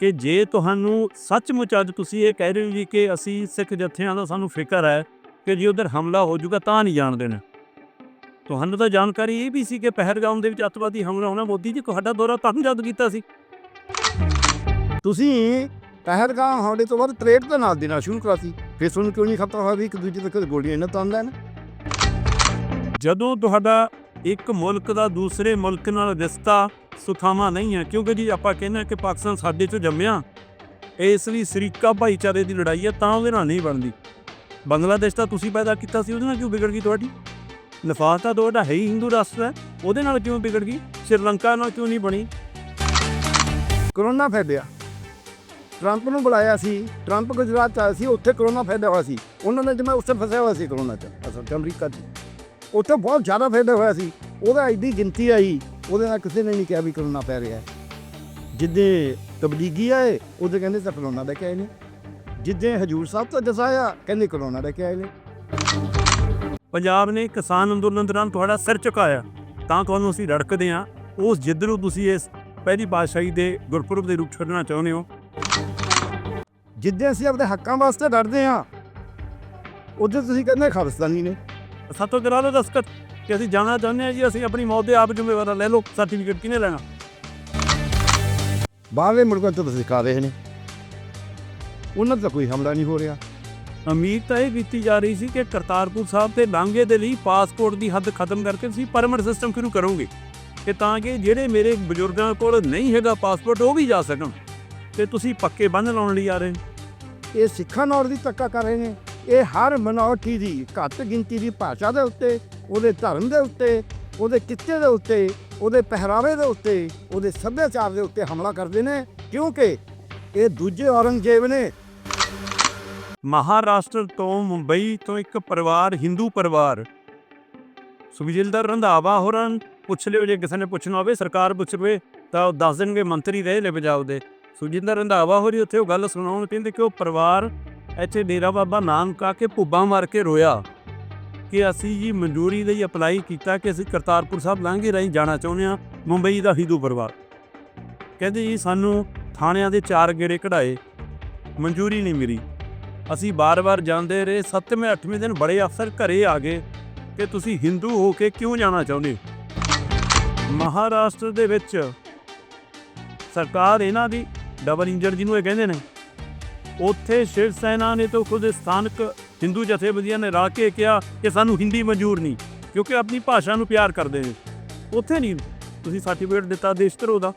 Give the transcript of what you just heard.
ਕਿ ਜੇ ਤੁਹਾਨੂੰ ਸੱਚਮੁੱਚ ਅੱਜ ਤੁਸੀਂ ਇਹ ਕਹਿ ਰਹੇ ਹੋ ਜੀ ਕਿ ਅਸੀਂ ਸਿੱਖ ਜਥਿਆਂ ਦਾ ਸਾਨੂੰ ਫਿਕਰ ਹੈ ਕਿ ਜੇ ਉਧਰ ਹਮਲਾ ਹੋ ਜਾਊਗਾ ਤਾਂ ਨਹੀਂ ਜਾਣ ਦੇਣਾ। ਤੁਹਾਨੂੰ ਤਾਂ ਜਾਣਕਾਰੀ ਇਹ ਵੀ ਸੀ ਕਿ ਪਹਿਲਗਾਮ ਦੇ ਵਿੱਚ ਅੱਤਵਾਦੀ ਹਮਲਾ ਹੋਣਾ ਮੋਦੀ ਜੀ ਤੁਹਾਡਾ ਦੌਰਾ ਤੁਹਾਨੂੰ ਜਦ ਕੀਤਾ ਸੀ। ਤੁਸੀਂ ਪਹਿਲਗਾਮ ਹਮਲੇ ਤੋਂ ਬਾਅਦ ਟ੍ਰੇਡ ਦਾ ਨਾਲ ਦੇਣਾ ਸ਼ੁਰੂ ਕਰਾਤੀ। ਫਿਰ ਤੁਹਾਨੂੰ ਕਿਉਂ ਨਹੀਂ ਖਤਰਾ ਹੋਇਆ ਵੀ ਇੱਕ ਦੂਜੇ ਦੇ ਗੋਲੀਆਂ ਇਹਨਾਂ ਤਾਂ ਨਾ ਜਦੋਂ ਤੁਹਾਡਾ ਇੱਕ ਮੁਲਕ ਦਾ ਦੂਸਰੇ ਮੁਲਕ ਨਾਲ ਰਿਸ਼ਤਾ ਸੁਖਾਵਾਂ ਨਹੀਂ ਹੈ ਕਿਉਂਕਿ ਜੀ ਆਪਾਂ ਕਹਿੰਦੇ ਹਾਂ ਕਿ ਪਾਕਿਸਤਾਨ ਸਾਡੇ ਚੋਂ ਜੰਮਿਆ। ਇਸ ਲਈ ਸ਼ਰੀਕਾ ਭਾਈਚਾਰੇ ਦੀ ਲੜਾਈ ਹੈ ਤਾਂ ਉਹਦੇ ਨਾਲ ਨਹੀਂ ਬਣਦੀ। ਬੰਗਲਾਦੇਸ਼ ਤਾਂ ਤੁਸੀਂ ਪੈਦਾ ਕੀਤਾ ਸੀ, ਉਹਦੇ ਨਾਲ ਕਿਉਂ ਵਿਗੜ ਗਈ ਤੁਹਾਡੀ? ਨਫਾਤ ਤਾਂ ਤੁਹਾਡਾ ਹੈ ਹੀ ਹਿੰਦੂ ਰਾਸ਼ਟਰ ਹੈ, ਉਹਦੇ ਨਾਲ ਕਿਉਂ ਵਿਗੜ ਗਈ? ਸ਼੍ਰੀਲੰਕਾ ਨਾਲ ਕਿਉਂ ਨਹੀਂ ਬਣੀ? ਕਰੋਨਾ ਫੈਲਿਆ। ਟਰੰਪ ਨੂੰ ਬੁਲਾਇਆ ਸੀ, ਟਰੰਪ ਗੁਜਰਾਤ ਚ ਆਇਆ ਸੀ, ਉੱਥੇ ਕਰੋਨਾ ਫੈਲਿਆ ਹੋਇਆ ਸੀ। ਉਹਨਾਂ ਨੇ ਜਿਵੇਂ ਉੱਥੇ ਫਸਿਆ ਹੋਇਆ ਸੀ ਕਰੋਨਾ ਚ, ਅਸਲ ਚ ਅਮਰੀਕਾ ਚ। ਉੱਥੇ ਬਹੁਤ ਜ਼ਿਆਦਾ ਫੈਲਿਆ ਹੋਇਆ ਸੀ। ਉਹਦਾ ਐਡੀ ਗਿਣਤੀ ਆਈ ਉਹਦੇ ਨਾਲ ਕਿਸੇ ਨੇ ਨਹੀਂ ਕਿਹਾ ਵੀ ਕਰੋਨਾ ਪੈ ਰਿਹਾ ਹੈ। ਜਿੱਦੇ ਤਬਲੀਗੀ ਆਏ ਉਹਦੇ ਕਹਿੰਦੇ ਤਾਂ ਕਰੋਨਾ ਲੈ ਕੇ ਆਏ ਨੇ। ਜਿੱਦੇ ਹਜੂਰ ਸਾਹਿਬ ਤੋਂ ਦਸਾਇਆ ਕਹਿੰਦੇ ਕਰੋਨਾ ਲੈ ਕੇ ਆਏ ਨੇ। ਪੰਜਾਬ ਨੇ ਕਿਸਾਨ ਅੰਦੋਲਨ ਦੌਰਾਨ ਤੁਹਾਡਾ ਸਿਰ ਝੁਕਾਇਆ। ਤਾਂ ਤੁਹਾਨੂੰ ਅਸੀਂ ਰੜਕਦੇ ਹਾਂ। ਉਸ ਜਿੱਦ ਨੂੰ ਤੁਸੀਂ ਇਸ ਪਹਿਲੀ ਪਾਤਸ਼ਾਹੀ ਦੇ ਗੁਰਪੁਰਬ ਦੇ ਰੂਪ ਛੱਡਣਾ ਚਾਹੁੰਦੇ ਹੋ। ਜਿੱਦੇ ਅਸੀਂ ਆਪਣੇ ਹੱਕਾਂ ਵਾਸਤੇ ਲੜਦੇ ਆ ਉਹਦੇ ਤੁਸੀਂ ਕਹਿੰਦੇ ਖਾਲਿਸਤਾਨੀ ਨੇ। ਸਾਤੋਂ ਕਰਾ ਲਓ ਦਸਤਖਤ ਕਿ ਅਸੀਂ ਜਾਣਾ ਚਾਹੁੰਦੇ ਹਾਂ ਜੀ ਅਸੀਂ ਆਪਣੀ ਮੌਤ ਦੇ ਆਪ ਜ਼ਿੰਮੇਵਾਰ ਲੈ ਲਓ ਸਰਟੀਫਿਕੇਟ ਕਿਹਨੇ ਲੈਣਾ? ਬਾਹਰਲੇ ਮੁਲਕਾਂ ਤੋਂ ਤੁਸੀਂ ਸਿਖਾ ਰਹੇ ਨੇ। ਉਹਨਾਂ ਦਾ ਕੋਈ ਹਮਲਾ ਨਹੀਂ ਹੋ ਰਿਹਾ। ਉਮੀਦ ਤਾਂ ਇਹ ਕੀਤੀ ਜਾ ਰਹੀ ਸੀ ਕਿ ਕਰਤਾਰਪੁਰ ਸਾਹਿਬ ਤੇ ਲਾਂਘੇ ਦੇ ਲਈ ਪਾਸਪੋਰਟ ਦੀ ਹੱਦ ਖਤਮ ਕਰਕੇ ਤੁਸੀਂ ਪਰਮਿਟ ਸਿਸਟਮ ਸ਼ੁਰੂ ਕਰੋਗੇ ਕਿ ਤਾਂ ਕਿ ਜਿਹੜੇ ਮੇਰੇ ਬਜ਼ੁਰਗਾਂ ਕੋਲ ਨਹੀਂ ਹੈਗਾ ਪਾਸਪੋਰਟ ਉਹ ਵੀ ਜਾ ਸਕਣ। ਤੇ ਤੁਸੀਂ ਪੱਕੇ ਬੰਨ ਲਾਉਣ ਲਈ ਆ ਰਹੇ। ਇਹ ਸਿੱਖਾਂ ਨਾਲ ਦੀ ਧੱਕਾ ਕਰ ਰਹੇ ਨੇ। ਇਹ ਹਰ ਮਨੋਰਟੀ ਦੀ ਘੱਟ ਗਿਣਤੀ ਦੀ ਭਾਸ਼ਾ ਦੇ ਉੱਤੇ ਉਹਦੇ ਧਰਮ ਦੇ ਉੱਤੇ, ਉਹਦੇ ਕਿੱਤੇ ਦੇ ਉੱਤੇ, ਉਹਦੇ ਪਹਿਰਾਵੇ ਦੇ ਉੱਤੇ, ਉਹਦੇ ਸੱਭਿਆਚਾਰ ਦੇ ਉੱਤੇ ਹਮਲਾ ਕਰਦੇ ਨੇ, ਕਿਉਂਕਿ ਇਹ ਦੂਜੇ ਔਰੰਗਜ਼ੇਬ ਨੇ। ਮਹਾਰਾਸ਼ਟਰ ਤੋਂ ਮੁੰਬਈ ਤੋਂ ਇੱਕ ਪਰਿਵਾਰ, ਹਿੰਦੂ ਪਰਿਵਾਰ। ਸੁਖਜਿੰਦਰ ਰੰਧਾਵਾ ਹੋਰਾਂ ਨੂੰ ਪੁੱਛ ਲਿਓ, ਜੇ ਕਿਸੇ ਨੇ ਪੁੱਛਣਾ ਹੋਵੇ, ਸਰਕਾਰ ਪੁੱਛ ਲਵੇ ਤਾਂ ਉਹ ਦੱਸ ਦੇਣਗੇ, ਮੰਤਰੀ ਰਹੇ ਨੇ ਪੰਜਾਬ ਦੇ। ਸੁਖਜਿੰਦਰ ਰੰਧਾਵਾ ਹੋਰੀ ਉੱਥੇ ਉਹ ਗੱਲ ਸੁਣਾਉਣ ਕਹਿੰਦੇ ਕਿ ਉਹ ਪਰਿਵਾਰ ਇੱਥੇ ਡੇਰਾ ਬਾਬਾ ਨਾਨਕ ਆ ਕੇ ਭੁੱਬਾਂ ਮਾਰ ਕੇ ਰੋਇਆ। ਕਿ ਅਸੀਂ ਜੀ ਮਨਜ਼ੂਰੀ ਲਈ ਅਪਲਾਈ ਕੀਤਾ ਕਿ ਅਸੀਂ ਕਰਤਾਰਪੁਰ ਸਾਹਿਬ ਲਾਂਘੇ ਰਾਹੀਂ ਜਾਣਾ ਚਾਹੁੰਦੇ ਹਾਂ, ਮੁੰਬਈ ਦਾ ਹਿੰਦੂ ਪਰਿਵਾਰ। ਕਹਿੰਦੇ ਜੀ ਸਾਨੂੰ ਥਾਣਿਆਂ ਦੇ ਚਾਰ ਗੇੜੇ ਕਢਾਏ, ਮਨਜ਼ੂਰੀ ਨਹੀਂ ਮਿਲੀ। ਅਸੀਂ ਬਾਰ-ਬਾਰ ਜਾਂਦੇ ਰਹੇ 7ਵੇਂ 8ਵੇਂ ਦਿਨ ਬੜੇ ਅਫਸਰ ਘਰੇ ਆ ਗਏ ਕਿ ਤੁਸੀਂ ਹਿੰਦੂ ਹੋ ਕੇ ਕਿਉਂ ਜਾਣਾ ਚਾਹੁੰਦੇ ਹੋ? ਮਹਾਰਾਸ਼ਟਰ ਦੇ ਵਿੱਚ ਸਰਕਾਰ ਇਹਨਾਂ ਦੀ ਡਬਲ ਇੰਜਨ ਜਿਹਨੂੰ ਇਹ ਕਹਿੰਦੇ ਨੇ ਉੱਥੇ ਸ਼ਿਵ ਸੈਨਾ ਨੇ ਤਾਂ ਖੁਦ ਸਥਾਨਕ ਹਿੰਦੂ ਜਥੇਬੰਦੀਆਂ ਨੇ ਰਲ ਕੇ ਕਿਹਾ ਕਿ ਸਾਨੂੰ ਹਿੰਦੀ ਮਨਜ਼ੂਰ ਨਹੀਂ, ਕਿਉਂਕਿ ਆਪਣੀ ਭਾਸ਼ਾ ਨੂੰ ਪਿਆਰ ਕਰਦੇ ਨੇ। ਉੱਥੇ ਨਹੀਂ ਤੁਸੀਂ ਸਰਟੀਫਿਕੇਟ ਦਿੱਤਾ ਦੇਸ਼ ਧਰੋ ਦਾ।